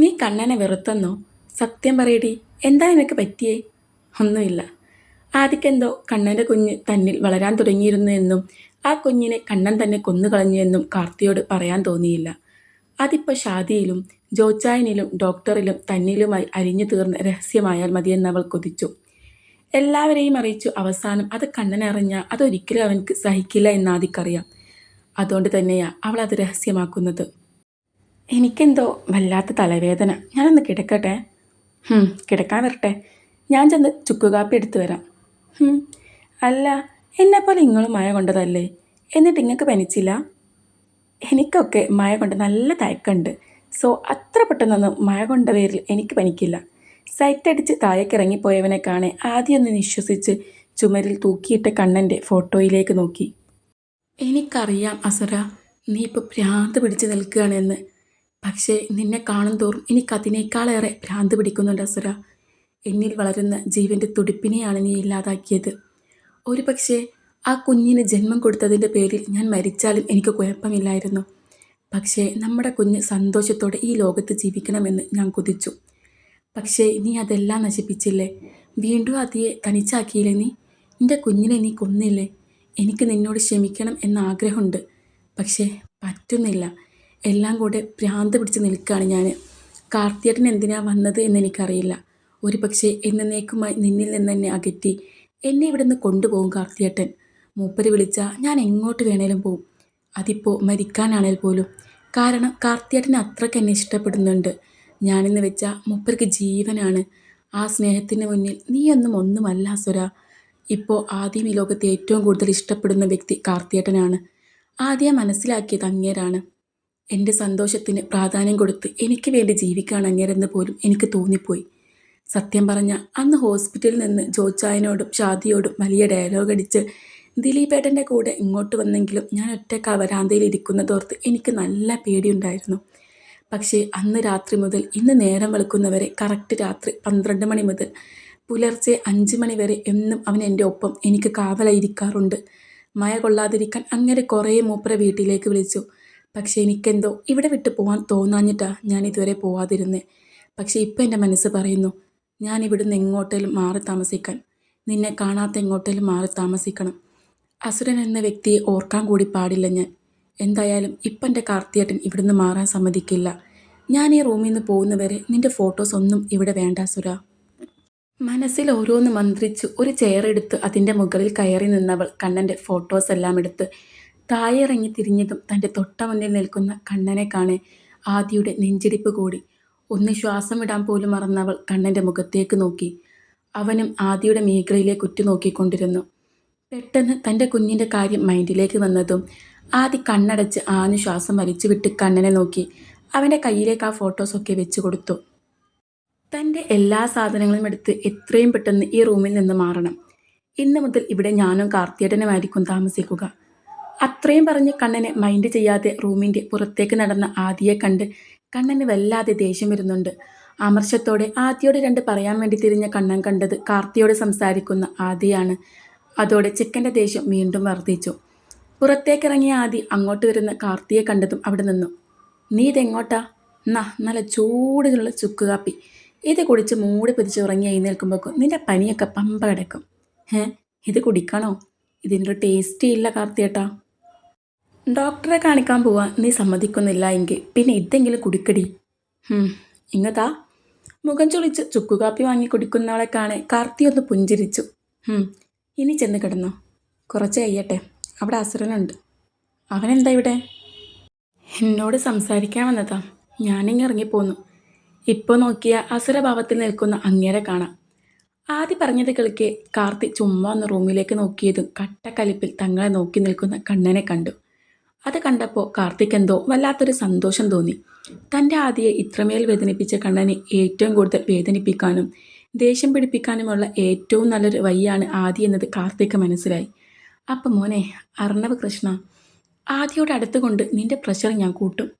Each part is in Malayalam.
നീ കണ്ണനെ വെറുത്തെന്നോ? സത്യം പറയടി എന്താ നിനക്ക് പറ്റിയേ? ഒന്നുമില്ല. ആദിക്കെന്തോ കണ്ണന്റെ കുഞ്ഞ് തന്നിൽ വളരാൻ തുടങ്ങിയിരുന്നു എന്നും ആ കുഞ്ഞിനെ കണ്ണൻ തന്നെ കൊന്നുകളഞ്ഞു എന്നും കാർത്തിയോട് പറയാൻ തോന്നിയില്ല. അതിപ്പോൾ ഷാദിയിലും ജോച്ചായനിലും ഡോക്ടറിലും തന്നിലുമായി അരിഞ്ഞു തീർന്ന് രഹസ്യമായാൽ മതിയെന്ന് അവൾ കൊതിച്ചു. എല്ലാവരെയും അറിയിച്ചു അവസാനം അത് കണ്ണനറിഞ്ഞ അതൊരിക്കലും അവൻക്ക് സഹിക്കില്ല എന്ന് ആദിക്കറിയാം. അതുകൊണ്ട് തന്നെയാ അവൾ അത് രഹസ്യമാക്കുന്നത്. എനിക്കെന്തോ വല്ലാത്ത തലവേദന. ഞാനൊന്ന് കിടക്കട്ടെ. കിടക്കാൻ വരട്ടെ. ഞാൻ ചെന്ന് ചുക്കുകാപ്പി എടുത്തു വരാം. അല്ല എന്നെപ്പോലെ ഇങ്ങളും മഴ കൊണ്ടതല്ലേ? എന്നിട്ട് ഇങ്ങൾക്ക് പനിച്ചില്ല? എനിക്കൊക്കെ മഴ കൊണ്ട് നല്ല തയക്കമുണ്ട് സോ അത്ര പെട്ടെന്നൊന്നും മഴ കൊണ്ട പേരിൽ എനിക്ക് പനിക്കില്ല. സൈറ്റടിച്ച് താഴേക്കിറങ്ങിപ്പോയവനെ കാണെ ആദ്യമൊന്ന് നിശ്വസിച്ച് ചുമരിൽ തൂക്കിയിട്ട കണ്ണന്റെ ഫോട്ടോയിലേക്ക് നോക്കി. എനിക്കറിയാം അസുര നീ ഇപ്പോൾ ഭ്രാന്ത് പിടിച്ച് നിൽക്കുകയാണെന്ന്. പക്ഷേ നിന്നെ കാണും തോറും എനിക്കതിനേക്കാളേറെ ഭ്രാന്ത് പിടിക്കുന്നുണ്ട് അസുര. എന്നിൽ വളരുന്ന ജീവന്റെ തുടിപ്പിനെയാണ് നീ ഇല്ലാതാക്കിയത്. ഒരു പക്ഷേ ആ കുഞ്ഞിന് ജന്മം കൊടുത്തതിന്റെ പേരിൽ ഞാൻ മരിച്ചാലും എനിക്ക് കുഴപ്പമില്ലായിരുന്നു. പക്ഷേ നമ്മുടെ കുഞ്ഞ് സന്തോഷത്തോടെ ഈ ലോകത്ത് ജീവിക്കണമെന്ന് ഞാൻ കൊതിച്ചു. പക്ഷേ നീ അതെല്ലാം നശിപ്പിച്ചില്ലേ? വീണ്ടും അതിയെ തനിച്ചാക്കിയില്ലേ നീ? എന്റെ കുഞ്ഞിനെ നീ കൊന്നില്ലേ? എനിക്ക് നിന്നോട് ക്ഷമിക്കണം എന്ന ആഗ്രഹമുണ്ട്. പക്ഷേ പറ്റുന്നില്ല. എല്ലാം കൂടെ ഭ്രാന്ത് പിടിച്ച് നിൽക്കുകയാണ് ഞാൻ. കാർത്തിയേട്ടൻ എന്തിനാ വന്നത് എന്നെനിക്കറിയില്ല ഒരു പക്ഷേ എന്നേക്കുമായി നിന്നിൽ നിന്ന് എന്നെ അകറ്റി. എന്നെ ഇവിടെ നിന്ന് കൊണ്ടുപോകും കാർത്തിയേട്ടൻ. മൂപ്പര് വിളിച്ചാൽ ഞാൻ എങ്ങോട്ട് വേണേലും പോവും. അതിപ്പോൾ മരിക്കാനാണേൽ പോലും. കാരണം കാർത്തിയേട്ടനെ അത്രയ്ക്ക് എന്നെ ഇഷ്ടപ്പെടുന്നുണ്ട്. ഞാനെന്ന് വെച്ചാൽ മൂപ്പർക്ക് ജീവനാണ്. ആ സ്നേഹത്തിന് മുന്നിൽ നീയൊന്നും ഒന്നുമല്ല സുര. ഇപ്പോൾ ആദ്യം ഈ ലോകത്തെ ഏറ്റവും കൂടുതൽ ഇഷ്ടപ്പെടുന്ന വ്യക്തി കാർത്തിയേട്ടനാണ്. ആദ്യം മനസ്സിലാക്കിയത് അങ്ങേരാണ്. എന്റെ സന്തോഷത്തിന് പ്രാധാന്യം കൊടുത്ത് എനിക്ക് വേണ്ടി ജീവിക്കാൻ അങ്ങേരെന്ന് പോലും എനിക്ക് തോന്നിപ്പോയി. സത്യം പറഞ്ഞ അന്ന് ഹോസ്പിറ്റലിൽ നിന്ന് ജോച്ചായനോടും ഷാദിയോടും വലിയ ഡയലോഗ് അടിച്ച് ദിലീപേട്ടന്റെ കൂടെ ഇങ്ങോട്ട് വന്നെങ്കിലും ഞാൻ ഒറ്റയ്ക്ക് ആ വരാന്തയിൽ ഇരിക്കുന്നതോർത്ത് എനിക്ക് നല്ല പേടിയുണ്ടായിരുന്നു. പക്ഷേ അന്ന് രാത്രി മുതൽ ഇന്ന് നേരം വെളുക്കുന്നവരെ കറക്റ്റ് രാത്രി പന്ത്രണ്ട് മണി മുതൽ പുലർച്ചെ അഞ്ച് മണി വരെ എന്നും അവൻ എന്റെ ഒപ്പം എനിക്ക് കാവലായിരിക്കാറുണ്ട്. മഴ കൊള്ളാതിരിക്കാൻ അങ്ങനെ കുറേ മൂപ്പര വീട്ടിലേക്ക് വിളിച്ചു. പക്ഷേ എനിക്കെന്തോ ഇവിടെ വിട്ട് പോകാൻ തോന്നാഞ്ഞിട്ടാ ഞാൻ ഇതുവരെ പോവാതിരുന്നേ. പക്ഷേ ഇപ്പം എന്റെ മനസ്സ് പറയുന്നു ഞാൻ ഇവിടുന്ന് എങ്ങോട്ടേലും മാറി താമസിക്കാൻ. നിന്നെ കാണാത്ത എങ്ങോട്ടേലും മാറി താമസിക്കണം. അസുരൻ എന്ന വ്യക്തിയെ ഓർക്കാൻ കൂടി പാടില്ല ഞാൻ. എന്തായാലും ഇപ്പം എന്റെ കാർത്തിയേട്ടൻ ഇവിടുന്ന് മാറാൻ സമ്മതിക്കില്ല. ഞാൻ ഈ റൂമിൽ നിന്ന് പോകുന്നവരെ നിന്റെ ഫോട്ടോസ് ഒന്നും ഇവിടെ വേണ്ട സുര മനസ്സിൽ ഓരോന്ന് മന്ത്രിച്ചു ഒരു ചെയർ എടുത്ത് അതിന്റെ മുകളിൽ കയറി നിന്നവൾ കണ്ണന്റെ ഫോട്ടോസ് എല്ലാം എടുത്ത് താഴെ ഇറങ്ങി തിരിഞ്ഞതും തന്റെ തൊട്ടമുന്നിൽ നിൽക്കുന്ന കണ്ണനെ കാണെ ആദിയുടെ നെഞ്ചിടിപ്പ് കൂടി. ഒന്ന് ശ്വാസം വിടാൻ പോലും മറന്നവൾ കണ്ണന്റെ മുഖത്തേക്ക് നോക്കി. അവനും ആദിയുടെ മേഖലയിലേക്ക് ഉറ്റുനോക്കിക്കൊണ്ടിരുന്നു പെട്ടെന്ന് തന്റെ കുഞ്ഞിന്റെ കാര്യം മൈൻഡിലേക്ക് വന്നതും ആദി കണ്ണടച്ച് ആഞ്ഞു ശ്വാസം വലിച്ചു വിട്ട് കണ്ണനെ നോക്കി. അവന്റെ കയ്യിലേക്ക് ആ ഫോട്ടോസൊക്കെ വെച്ചു കൊടുത്തു. തന്റെ എല്ലാ സാധനങ്ങളും എടുത്ത് എത്രയും പെട്ടെന്ന് ഈ റൂമിൽ നിന്ന് മാറണം. ഇന്ന് മുതൽ ഇവിടെ ഞാനും കാർത്തിയേട്ടനുമായിരിക്കും താമസിക്കുക. അത്രയും പറഞ്ഞ് കണ്ണനെ മൈൻഡ് ചെയ്യാതെ റൂമിന്റെ പുറത്തേക്ക് നടന്ന ആദിയെ കണ്ട് കണ്ണന് വല്ലാതെ ദേഷ്യം വരുന്നുണ്ട്. അമർഷത്തോടെ ആദ്യയോട് രണ്ട് പറയാൻ വേണ്ടി തിരിഞ്ഞ കണ്ണൻ കണ്ടത് കാർത്തിയോട് സംസാരിക്കുന്ന ആദിയാണ്. അതോടെ ചെക്കന്റെ ദേഷ്യം വീണ്ടും വർദ്ധിച്ചു. പുറത്തേക്കിറങ്ങിയ ആദി അങ്ങോട്ട് വരുന്ന കാർത്തിയെ കണ്ടതും അവിടെ നിന്നു. നീ ഇതെങ്ങോട്ടാ? നാ നല്ല ചൂടിലുള്ള ചുക്ക് കാപ്പി. ഇത് കുടിച്ച് മൂടി പിടിച്ച് ഉറങ്ങി എഴുന്നേൽക്കുമ്പോഴേക്കും നിന്റെ പനിയൊക്കെ പമ്പ കിടക്കും. ഏ ഇത് കുടിക്കണോ? ഇതിനൊരു ടേസ്റ്റ് ഇല്ല കാർത്തിയേട്ടാ. ഡോക്ടറെ കാണിക്കാൻ പോവാൻ നീ സമ്മതിക്കുന്നില്ല എങ്കിൽ പിന്നെ ഇതെങ്കിലും കുടിക്കടി. ഇങ്ങതാ. മുഖം ചൊളിച്ച് ചുക്കുകാപ്പി വാങ്ങി കുടിക്കുന്നവളെ കാണെ കാർത്തി ഒന്ന് പുഞ്ചിരിച്ചു. ഇനി ചെന്ന് കിടന്നു. കുറച്ച് കഴിയട്ടെ. അവിടെ അസുരനുണ്ട്. അവനെന്താ ഇവിടെ? എന്നോട് സംസാരിക്കാൻ വന്നതാ. ഞാനിങ്ങ് ഇറങ്ങിപ്പോന്നു. ഇപ്പോൾ നോക്കിയ അസുരഭാവത്തിൽ നിൽക്കുന്ന അങ്ങേരെ കാണാം. ആദ്യം പറഞ്ഞത് കേൾക്കെ കാർത്തി ചുമ്മാ ഒന്ന് റൂമിലേക്ക് നോക്കിയതും കട്ടക്കലിപ്പിൽ തങ്ങളെ നോക്കി നിൽക്കുന്ന കണ്ണനെ കണ്ടു. അത് കണ്ടപ്പോൾ കാർത്തിക് എന്തോ വല്ലാത്തൊരു സന്തോഷം തോന്നി. തന്റെ ആദിയെ ഇത്രമേൽ വേദനിപ്പിച്ച കണ്ണനെ ഏറ്റവും കൂടുതൽ വേദനിപ്പിക്കാനും ദേഷ്യം പിടിപ്പിക്കാനുമുള്ള ഏറ്റവും നല്ലൊരു വഴിയാണ് ആദി എന്നത് കാർത്തിക് മനസ്സിലായി. അപ്പം മോനെ അർണവ് കൃഷ്ണ ആദിയോട് അടുത്തുകൊണ്ട് നിന്റെ പ്രഷർ ഞാൻ കൂട്ടും.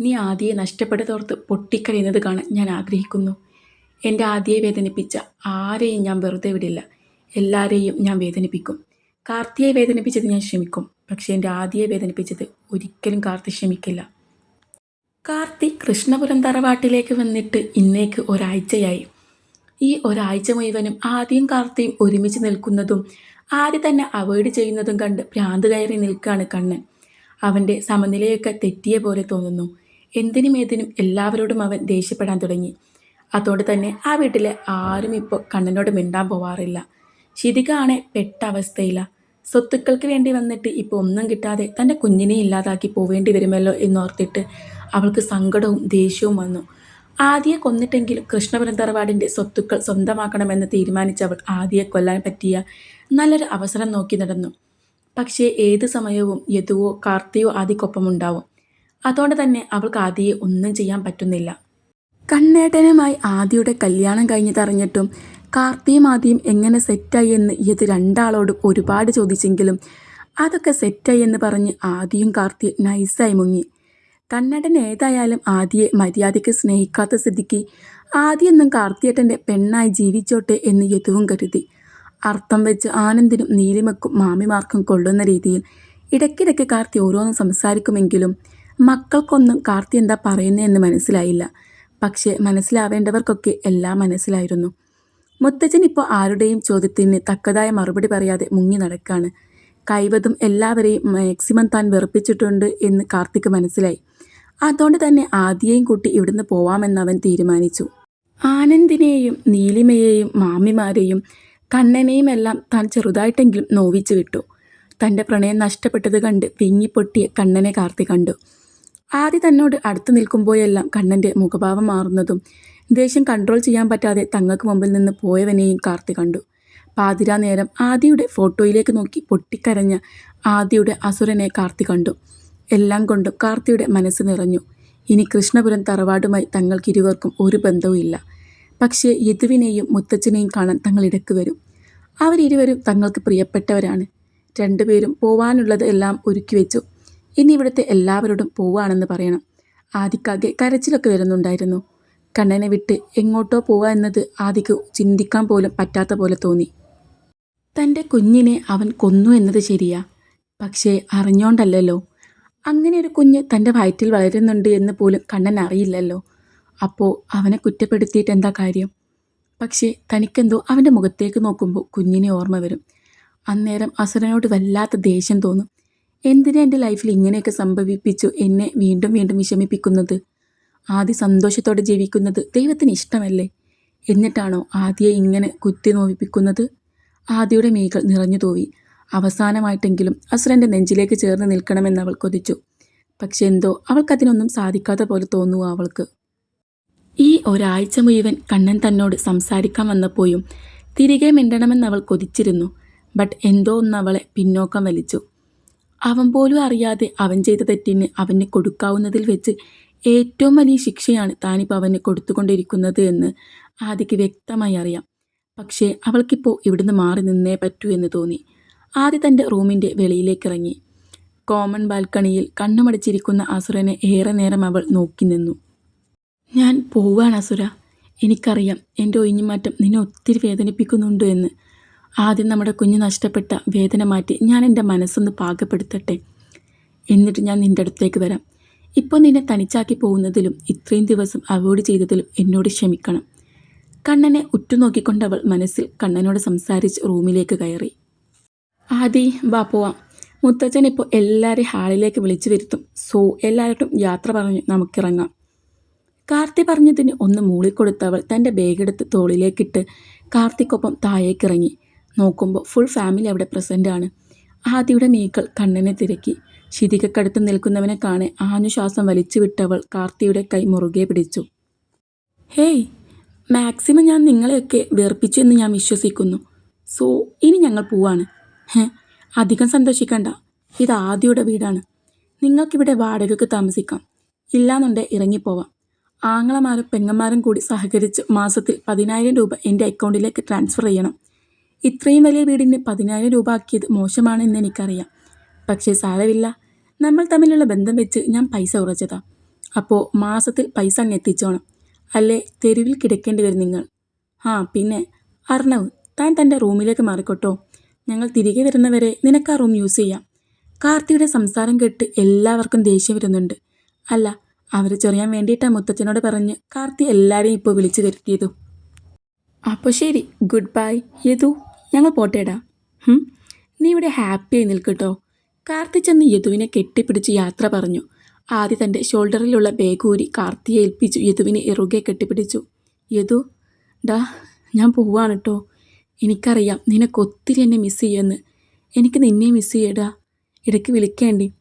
നീ ആദിയെ നഷ്ടപ്പെട്ടതോർത്ത് പൊട്ടിക്കരയുന്നത് കാണാൻ ഞാൻ ആഗ്രഹിക്കുന്നു. എന്റെ ആദിയെ വേദനിപ്പിച്ച ആരെയും ഞാൻ വെറുതെ വിടില്ല. എല്ലാവരെയും ഞാൻ വേദനിപ്പിക്കും. കാർത്തിയെ വേദനിപ്പിച്ചത് ഞാൻ ക്ഷമിക്കും. പക്ഷേ എന്റെ ആദ്യയെ വേദനിപ്പിച്ചത് ഒരിക്കലും കാർത്തി ക്ഷമിക്കില്ല. കാർത്തി കൃഷ്ണപുരം തറവാട്ടിലേക്ക് വന്നിട്ട് ഇന്നേക്ക് ഒരാഴ്ചയായി. ഈ ഒരാഴ്ച മുഴുവനും ആദ്യം കാർത്തിയും ഒരുമിച്ച് നിൽക്കുന്നതും ആര് തന്നെ അവോയ്ഡ് ചെയ്യുന്നതും കണ്ട് ഭ്രാന്ത് കയറി നിൽക്കുകയാണ് കണ്ണൻ അവന്റെ സമനിലയൊക്കെ തെറ്റിയ പോലെ തോന്നുന്നു. എന്തിനും ഏതിനും എല്ലാവരോടും അവൻ ദേഷ്യപ്പെടാൻ തുടങ്ങി. അതോടെ തന്നെ ആ വീട്ടിലെ ആരും ഇപ്പോൾ കണ്ണനോട് മിണ്ടാൻ പോവാറില്ല. ശിതികാണെ പെട്ട അവസ്ഥയില്ല സ്വത്തുക്കൾക്ക് വേണ്ടി വന്നിട്ട് ഇപ്പോൾ ഒന്നും കിട്ടാതെ തന്റെ കുഞ്ഞിനെ ഇല്ലാതാക്കി പോവേണ്ടി വരുമല്ലോ എന്നോർത്തിട്ട് അവൾക്ക് സങ്കടവും ദേഷ്യവും വന്നു. ആദിയെ കൊന്നിട്ടെങ്കിലും കൃഷ്ണപുരം തറവാടിന്റെ സ്വത്തുക്കൾ സ്വന്തമാക്കണമെന്ന് തീരുമാനിച്ച അവൾ ആദ്യയെ കൊല്ലാൻ പറ്റിയ നല്ലൊരു അവസരം നോക്കി നടന്നു. പക്ഷേ ഏത് സമയവും യതുവോ കാർത്തിയോ ആദിക്കൊപ്പമുണ്ടാവും. അതുകൊണ്ട് തന്നെ അവൾക്ക് ആദിയെ ഒന്നും ചെയ്യാൻ പറ്റുന്നില്ല. കണ്ണേട്ടനുമായി ആദിയുടെ കല്യാണം കഴിഞ്ഞതറിഞ്ഞിട്ടും കാർത്തിയും ആദ്യം എങ്ങനെ സെറ്റായി എന്ന് ഇത് രണ്ടാളോടും ഒരുപാട് ചോദിച്ചെങ്കിലും അതൊക്കെ സെറ്റായി എന്ന് പറഞ്ഞ് ആദ്യം കാർത്തി നൈസായി മുങ്ങി. കണ്ണടൻ ഏതായാലും ആദ്യയെ മര്യാദയ്ക്ക് സ്നേഹിക്കാത്ത സ്ഥിതിക്ക് ആദ്യമൊന്നും കാർത്തിയേട്ടന്റെ പെണ്ണായി ജീവിച്ചോട്ടെ എന്ന് യതുവും കരുതി. അർത്ഥം വെച്ച് ആനന്ദിനും നീലിമക്കും മാമിമാർക്കും കൊള്ളുന്ന രീതിയിൽ ഇടയ്ക്കിടയ്ക്ക് കാർത്തി ഓരോന്നും സംസാരിക്കുമെങ്കിലും മക്കൾക്കൊന്നും കാർത്തി എന്താ പറയുന്നതെന്ന് മനസ്സിലായില്ല. പക്ഷേ മനസ്സിലാവേണ്ടവർക്കൊക്കെ എല്ലാം മനസ്സിലായിരുന്നു. മുത്തച്ഛൻ ഇപ്പോൾ ആരുടെയും ചോദ്യത്തിന് തക്കതായ മറുപടി പറയാതെ മുങ്ങി നടക്കാണ്. കൈവതും എല്ലാവരെയും മാക്സിമം താൻ വെറുപ്പിച്ചിട്ടുണ്ട് എന്ന് കാർത്തിക് മനസ്സിലായി. അതുകൊണ്ട് തന്നെ ആദ്യയും കൂട്ടി ഇവിടുന്ന് പോവാമെന്ന് അവൻ തീരുമാനിച്ചു. ആനന്ദിനെയും നീലിമയെയും മാമിമാരെയും കണ്ണനെയും എല്ലാം താൻ ചെറുതായിട്ടെങ്കിലും നോവിച്ചു വിട്ടു. തന്റെ പ്രണയം നഷ്ടപ്പെട്ടത് കണ്ട് വിങ്ങിപ്പൊട്ടിയ കണ്ണനെ കാർത്തി കണ്ടു. ആദ്യ തന്നോട് അടുത്ത് നിൽക്കുമ്പോഴെല്ലാം കണ്ണന്റെ മുഖഭാവം മാറുന്നതും ദേഷ്യം കൺട്രോൾ ചെയ്യാൻ പറ്റാതെ തങ്ങൾക്ക് മുമ്പിൽ നിന്ന് പോയവനെയും കാർത്തി കണ്ടു. പാതിരാ നേരം ആദിയുടെ ഫോട്ടോയിലേക്ക് നോക്കി പൊട്ടിക്കരഞ്ഞ ആദിയുടെ അസുരനെ കാർത്തി കണ്ടു. എല്ലാം കൊണ്ടും കാർത്തിയുടെ മനസ്സ് നിറഞ്ഞു. ഇനി കൃഷ്ണപുരം തറവാടുമായി തങ്ങൾക്കിരുവർക്കും ഒരു ബന്ധവുമില്ല പക്ഷേ യദുവിനെയും മുത്തച്ഛനെയും കാണാൻ തങ്ങൾ ഇടയ്ക്ക് വരും. അവരിരുവരും തങ്ങൾക്ക് പ്രിയപ്പെട്ടവരാണ്. രണ്ടുപേരും പോവാനുള്ളത് എല്ലാം ഒരുക്കി വെച്ചു. ഇനി ഇവിടുത്തെ എല്ലാവരോടും പോവാണെന്ന് പറയണം. ആദിക്കാകെ കരച്ചിലൊക്കെ വരുന്നുണ്ടായിരുന്നു. കണ്ണനെ വിട്ട് എങ്ങോട്ടോ പോവുക എന്നത് ആദിക്ക് ചിന്തിക്കാൻ പോലും പറ്റാത്ത പോലെ തോന്നി. തന്റെ കുഞ്ഞിനെ അവൻ കൊന്നു എന്നത് ശരിയാ. പക്ഷേ അറിഞ്ഞോണ്ടല്ലോ അങ്ങനെ ഒരു കുഞ്ഞ് തന്റെ വയറ്റിൽ വളരുന്നുണ്ട് എന്ന് പോലും കണ്ണൻ അറിയില്ലല്ലോ. അപ്പോൾ അവനെ കുറ്റപ്പെടുത്തിയിട്ട് എന്താ കാര്യം? പക്ഷേ തനിക്കെന്തോ അവന്റെ മുഖത്തേക്ക് നോക്കുമ്പോൾ കുഞ്ഞിനെ ഓർമ്മ വരും. അന്നേരം അസുരനോട് വല്ലാത്ത ദേഷ്യം തോന്നും. എന്തിനാ എന്റെ ലൈഫിൽ ഇങ്ങനെയൊക്കെ സംഭവിപ്പിച്ചു എന്നെ വീണ്ടും വീണ്ടും വിഷമിപ്പിക്കുന്നത്? ആദ്യ സന്തോഷത്തോടെ ജീവിക്കുന്നത് ദൈവത്തിന് ഇഷ്ടമല്ലേ? എന്നിട്ടാണോ ആദ്യയെ ഇങ്ങനെ കുത്തി നോവിപ്പിക്കുന്നത്? ആദ്യയുടെ മേകൾ നിറഞ്ഞു തോവി. അവസാനമായിട്ടെങ്കിലും അസുരന്റെ നെഞ്ചിലേക്ക് ചേർന്ന് നിൽക്കണമെന്ന് അവൾ കൊതിച്ചു. പക്ഷെ എന്തോ അവൾക്കതിനൊന്നും സാധിക്കാത്ത പോലെ തോന്നുക അവൾക്ക്? ഈ ഒരാഴ്ച മുഴുവൻ കണ്ണൻ തന്നോട് സംസാരിക്കാൻ വന്നപ്പോഴും തിരികെ മിണ്ടണമെന്ന് അവൾ കൊതിച്ചിരുന്നു. ബട്ട് എന്തോ ഒന്ന് അവളെ പിന്നോക്കം വലിച്ചു. അവൻ പോലും അറിയാതെ അവൻ ചെയ്ത തെറ്റിന് അവന് കൊടുക്കാവുന്നതിൽ വെച്ച് ഏറ്റവും വലിയ ശിക്ഷയാണ് താനിപ്പോൾ അവന് കൊടുത്തുകൊണ്ടിരിക്കുന്നത് എന്ന് ആദിക്ക് വ്യക്തമായി അറിയാം. പക്ഷേ അവൾക്കിപ്പോൾ ഇവിടുന്ന് മാറി നിന്നേ പറ്റൂ എന്ന് തോന്നി. ആദ്യ തന്റെ റൂമിന്റെ വെളിയിലേക്കിറങ്ങി. കോമൺ ബാൽക്കണിയിൽ കണ്ണുമടച്ചിരിക്കുന്ന അസുരനെ ഏറെ നേരം അവൾ നോക്കി നിന്നു. ഞാൻ പോവുകയാണ് അസുര. എനിക്കറിയാം എന്റെ ഒഴിഞ്ഞുമാറ്റം നിന്നെ ഒത്തിരി വേദനിപ്പിക്കുന്നുണ്ട് എന്ന്. ആദ്യം നമ്മുടെ കുഞ്ഞ് നഷ്ടപ്പെട്ട വേദന മാറ്റി ഞാൻ എന്റെ മനസ്സൊന്ന് പാകപ്പെടുത്തട്ടെ. എന്നിട്ട് ഞാൻ നിന്റെ അടുത്തേക്ക് വരാം. ഇപ്പോൾ നിന്നെ തനിച്ചാക്കി പോകുന്നതിലും ഇത്രയും ദിവസം അവോയ്ഡ് ചെയ്തതിലും എന്നോട് ക്ഷമിക്കണം. കണ്ണനെ ഉറ്റുനോക്കിക്കൊണ്ട് അവൾ മനസ്സിൽ കണ്ണനോട് സംസാരിച്ച് റൂമിലേക്ക് കയറി. ആദി വാ പോവാം. മുത്തച്ഛൻ ഇപ്പോൾ എല്ലാവരെയും ഹാളിലേക്ക് വിളിച്ചു വരുത്തും. സോ എല്ലാവരും യാത്ര പറഞ്ഞ് നമുക്കിറങ്ങാം. കാർത്തി പറഞ്ഞതിന് ഒന്ന് മൂളിക്കൊടുത്തവൾ തന്റെ ബാഗെടുത്ത് തോളിലേക്കിട്ട് കാർത്തിക്കൊപ്പം താഴേക്കിറങ്ങി. നോക്കുമ്പോൾ ഫുൾ ഫാമിലി അവിടെ പ്രസന്റാണ് ആദിയുടെ മീക്കൾ കണ്ണനെ തിരക്കി. ശിതികക്കടുത്ത് നിൽക്കുന്നവനെ കാണെ ആഞ്ഞുശ്വാസം വലിച്ചു വിട്ടവൾ കാർത്തിയുടെ കൈ മുറുകെ പിടിച്ചു. ഹേയ് മാക്സിമം ഞാൻ നിങ്ങളെയൊക്കെ വേർപ്പിച്ചു എന്ന് ഞാൻ വിശ്വസിക്കുന്നു. സോ ഇനി ഞങ്ങൾ പോവാണ്. ഹേ അധികം സന്തോഷിക്കണ്ട. ഇത് ആദ്യയുടെ വീടാണ്. നിങ്ങൾക്കിവിടെ വാടകയ്ക്ക് താമസിക്കാം. ഇല്ലാന്നുണ്ടെ ഇറങ്ങിപ്പോവാം. ആങ്ങളമാരും പെങ്ങന്മാരും കൂടി സഹകരിച്ച് മാസത്തിൽ പതിനായിരം രൂപ എന്റെ അക്കൗണ്ടിലേക്ക് ട്രാൻസ്ഫർ ചെയ്യണം. ഇത്രയും വലിയ വീടിന് പതിനായിരം രൂപ ആക്കിയത് മോശമാണെന്ന് എനിക്കറിയാം. പക്ഷേ സാരമില്ല. നമ്മൾ തമ്മിലുള്ള ബന്ധം വെച്ച് ഞാൻ പൈസ കുറച്ചതാ അപ്പോൾ മാസത്തിൽ പൈസ അങ്ങ് എത്തിച്ചോണം. അല്ലേ? തെരുവിൽ കിടക്കേണ്ടി വരും നിങ്ങൾ. ആ പിന്നെ അർണവ് താൻ തന്റെ റൂമിലേക്ക് മാറിക്കോട്ടോ. ഞങ്ങൾ തിരികെ വരുന്നവരെ നിനക്ക് ആ റൂം യൂസ് ചെയ്യാം. കാർത്തിയുടെ സംസാരം കേട്ട് എല്ലാവർക്കും ദേഷ്യം വരുന്നുണ്ട്. അല്ല അവരെ ചൊറിയാൻ വേണ്ടിയിട്ടാണ് മുത്തച്ഛനോട് പറഞ്ഞ് കാർത്തി എല്ലാവരെയും ഇപ്പോൾ വിളിച്ചു വരുത്തിയതു അപ്പോൾ ശരി ഗുഡ് ബൈ. യതു ഞങ്ങൾ പോട്ടേടാ. നീ ഇവിടെ ഹാപ്പിയായി നിൽക്കട്ടോ കാർത്തി ചെന്ന് യദുവിനെ കെട്ടിപ്പിടിച്ച് യാത്ര പറഞ്ഞു. ആദ്യ തന്റെ ഷോൾഡറിലുള്ള ബേഗൂരി കാർത്തിയെ ഏൽപ്പിച്ചു. യദുവിനെ ഇറുകെ കെട്ടിപ്പിടിച്ചു. യദു ഡാ ഞാൻ പോവാണ് കേട്ടോ എനിക്കറിയാം നിനക്ക് ഒത്തിരി എന്നെ മിസ് ചെയ്യുമെന്ന്. എനിക്ക് നിന്നെ മിസ് ചെയ്യടാ ഇടയ്ക്ക് വിളിക്കേണ്ടി.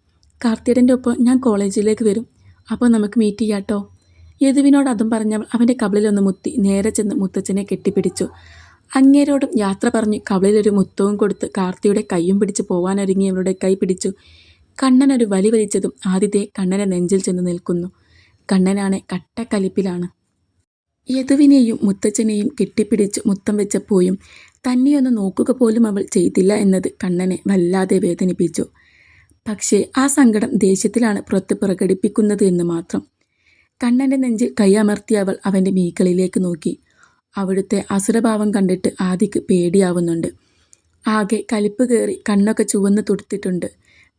കാർത്തിയുടെ ഒപ്പം ഞാൻ കോളേജിലേക്ക് വരും. അപ്പോൾ നമുക്ക് മീറ്റ് ചെയ്യാം കേട്ടോ യദുവിനോട് അതും പറഞ്ഞവൾ അവന്റെ കബളിലൊന്ന് മുത്തി നേരെ ചെന്ന് മുത്തച്ഛനെ കെട്ടിപ്പിടിച്ചു. അങ്ങേരോടും യാത്ര പറഞ്ഞ് കവളിലൊരു മുത്തവും കൊടുത്ത് കാർത്തിയുടെ കൈയും പിടിച്ച് പോവാനൊരുങ്ങിയവരുടെ കൈ പിടിച്ചു. കണ്ണൻ ഒരു വലി വലിച്ചതും ആദിതെ കണ്ണനെ നെഞ്ചിൽ ചെന്ന് നിൽക്കുന്നു. കണ്ണനാണ് കട്ടക്കലിപ്പിലാണ്. യദുവിനെയും മുത്തച്ഛനെയും കെട്ടിപ്പിടിച്ച് മുത്തം വെച്ചപ്പോഴും തന്നെയൊന്ന് നോക്കുക പോലും അവൾ ചെയ്തില്ല എന്നത് കണ്ണനെ വല്ലാതെ വേദനിപ്പിച്ചു. പക്ഷേ ആ സങ്കടം ദേഷ്യത്തിലാണ് പുറത്ത് പ്രകടിപ്പിക്കുന്നത് എന്ന് മാത്രം. കണ്ണന്റെ നെഞ്ചിൽ കൈയമർത്തിയ അവൾ അവന്റെ മീക്കളിലേക്ക് നോക്കി. അവിടുത്തെ അസുരഭാവം കണ്ടിട്ട് ആദിക്ക് പേടിയാവുന്നുണ്ട്. ആകെ കലിപ്പ് കയറി കണ്ണൊക്കെ ചുവന്ന് തുടുത്തിട്ടുണ്ട്.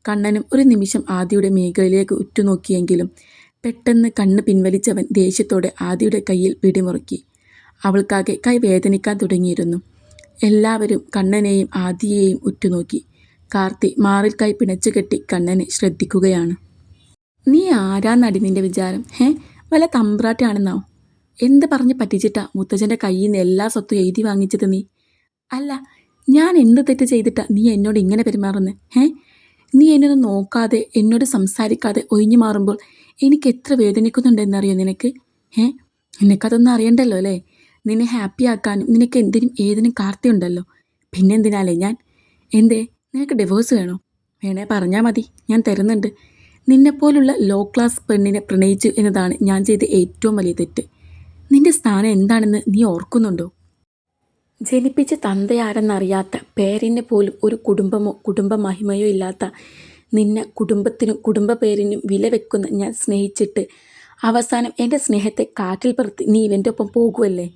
കണ്ണനും ഒരു നിമിഷം ആദിയുടെ മേഖലയിലേക്ക് ഉറ്റുനോക്കിയെങ്കിലും പെട്ടെന്ന് കണ്ണ് പിൻവലിച്ചവൻ ദേഷ്യത്തോടെ ആദിയുടെ കയ്യിൽ പിടിമുറുക്കി. അവൾക്കാകെ കൈ വേദനിക്കാൻ തുടങ്ങിയിരുന്നു. എല്ലാവരും കണ്ണനെയും ആദിയെയും ഉറ്റുനോക്കി. കാർത്തി മാറിൽ കൈ പിണച്ചു കെട്ടി കണ്ണനെ ശ്രദ്ധിക്കുകയാണ്. നീ ആരാന്നടി നിന്റെ വിചാരം? ഹേ വല്ല തമ്പ്രാട്ടിയാണെന്നോ എന്ത് പറഞ്ഞ് പറ്റിച്ചിട്ടാ മുത്തച്ഛന്റെ കയ്യിൽ നിന്ന് എല്ലാ സ്വത്തും എഴുതി വാങ്ങിച്ചത് നീ? അല്ല ഞാൻ എന്ത് തെറ്റ് ചെയ്തിട്ടാ നീ എന്നോട് ഇങ്ങനെ പെരുമാറുന്നത് ഏ നീ എന്നൊന്ന് നോക്കാതെ എന്നോട് സംസാരിക്കാതെ ഒഴിഞ്ഞു മാറുമ്പോൾ എനിക്ക് എത്ര വേദനിക്കുന്നുണ്ടെന്നറിയോ നിനക്ക്? ഏ നിനക്കതൊന്നും അറിയണ്ടല്ലോ അല്ലേ? നിന്നെ ഹാപ്പി ആക്കാനും നിനക്ക് എന്തിനും ഏതിനും കാർത്തിയുണ്ടല്ലോ. പിന്നെന്തിനാലേ ഞാൻ? എന്തേ? നിനക്ക് ഡിവോഴ്സ് വേണോ? വേണേ പറഞ്ഞാൽ മതി. ഞാൻ തരുന്നുണ്ട്. നിന്നെപ്പോലുള്ള ലോ ക്ലാസ് പെണ്ണിനെ പ്രണയിച്ചു എന്നതാണ് ഞാൻ ചെയ്ത ഏറ്റവും വലിയ തെറ്റ്. നിന്റെ സ്ഥാനം എന്താണെന്ന് നീ ഓർക്കുന്നുണ്ടോ? ജനിപ്പിച്ച തന്തയാരെന്നറിയാത്ത പേരിന് പോലും ഒരു കുടുംബമോ കുടുംബ മഹിമയോ ഇല്ലാത്ത നിന്നെ കുടുംബത്തിനും കുടുംബ പേരിനും വില വെക്കുന്ന ഞാൻ സ്നേഹിച്ചിട്ട് അവസാനം എന്റെ സ്നേഹത്തെ കാറ്റിൽ പറത്തി നീ ഇവന്റെ ഒപ്പം പോകുമല്ലേ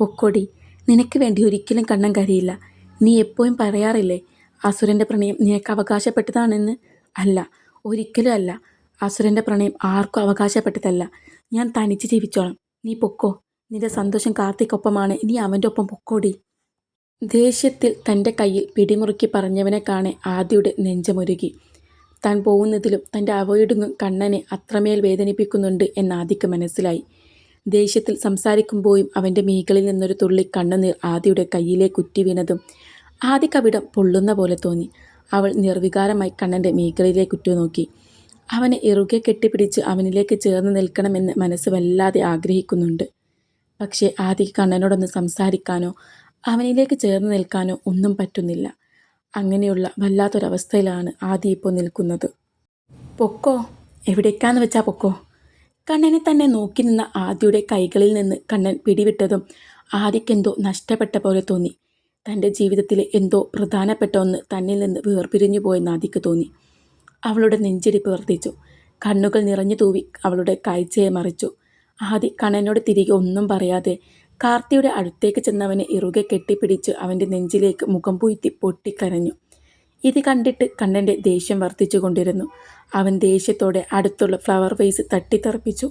പൊക്കോടി നിനക്ക് വേണ്ടി ഒരിക്കലും കണ്ണം കരിയില്ല. നീ എപ്പോഴും പറയാറില്ലേ അസുരന്റെ പ്രണയം നിനക്ക് അവകാശപ്പെട്ടതാണെന്ന്? അല്ല ഒരിക്കലും അല്ല. അസുരന്റെ പ്രണയം ആർക്കും അവകാശപ്പെട്ടതല്ല. ഞാൻ തനിച്ച് ജീവിച്ചോളാം. നീ പൊക്കോ. നിന്റെ സന്തോഷം കാർത്തിക്കൊപ്പമാണ്. നീ അവന്റെ ഒപ്പം പൊക്കോടി. ദേഷ്യത്തിൽ തന്റെ കയ്യിൽ പിടിമുറുക്കി പറഞ്ഞവനെ കാണെ ആദ്യയുടെ നെഞ്ചമുരുകി. താൻ പോകുന്നതിലും തന്റെ അവോയ്ഡിങ്ങും കണ്ണനെ അത്രമേൽ വേദനിപ്പിക്കുന്നുണ്ട് എന്ന് മനസ്സിലായി. ദേഷ്യത്തിൽ സംസാരിക്കുമ്പോഴും അവന്റെ മീകളിൽ നിന്നൊരു തുള്ളി കണ്ണുനീർ ആദിയുടെ കയ്യിലെ കുറ്റി വീണതും ആദിക്കവിടം പൊള്ളുന്ന പോലെ തോന്നി. അവൾ നിർവികാരമായി കണ്ണന്റെ മീകളിലേക്ക് ഉറ്റുനോക്കി അവനെ ഇറുകെ കെട്ടിപ്പിടിച്ച് അവനിലേക്ക് ചേർന്ന് നിൽക്കണമെന്ന് മനസ്സ് വല്ലാതെ ആഗ്രഹിക്കുന്നുണ്ട്. പക്ഷേ ആദിക്ക് കണ്ണനോടൊന്ന് സംസാരിക്കാനോ അവനിലേക്ക് ചേർന്ന് നിൽക്കാനോ ഒന്നും പറ്റുന്നില്ല. അങ്ങനെയുള്ള വല്ലാത്തൊരവസ്ഥയിലാണ് ആദി ഇപ്പോൾ നിൽക്കുന്നത്. പൊക്കോ? എവിടേക്കാന്ന് വെച്ചാ പൊക്കോ? കണ്ണനെ തന്നെ നോക്കി നിന്ന ആദിയുടെ കൈകളിൽ നിന്ന് കണ്ണൻ പിടിവിട്ടതും ആദിക്കെന്തോ നഷ്ടപ്പെട്ട പോലെ തോന്നി. തന്റെ ജീവിതത്തിലെ എന്തോ പ്രധാനപ്പെട്ട ഒന്ന് തന്നിൽ നിന്ന് വേർപിരിഞ്ഞു പോയെന്ന് ആദിക്ക് തോന്നി. അവളുടെ നെഞ്ചിരിപ്പ് വർദ്ധിച്ചു കണ്ണുകൾ നിറഞ്ഞു തൂവി അവളുടെ കാഴ്ചയെ മറിച്ചു. ആദി കണ്ണനോട് തിരികെ ഒന്നും പറയാതെ കാർത്തിയുടെ അടുത്തേക്ക് ചെന്നവനെ ഇറുകെ കെട്ടിപ്പിടിച്ച് അവന്റെ നെഞ്ചിലേക്ക് മുഖം പൂഴ്ത്തി പൊട്ടിക്കരഞ്ഞു. ഇത് കണ്ടിട്ട് കണ്ണന്റെ ദേഷ്യം വർദ്ധിച്ചു കൊണ്ടിരുന്നു അവൻ ദേഷ്യത്തോടെ അടുത്തുള്ള ഫ്ലവർ വേസ് തട്ടിത്തെറിപ്പിച്ചു.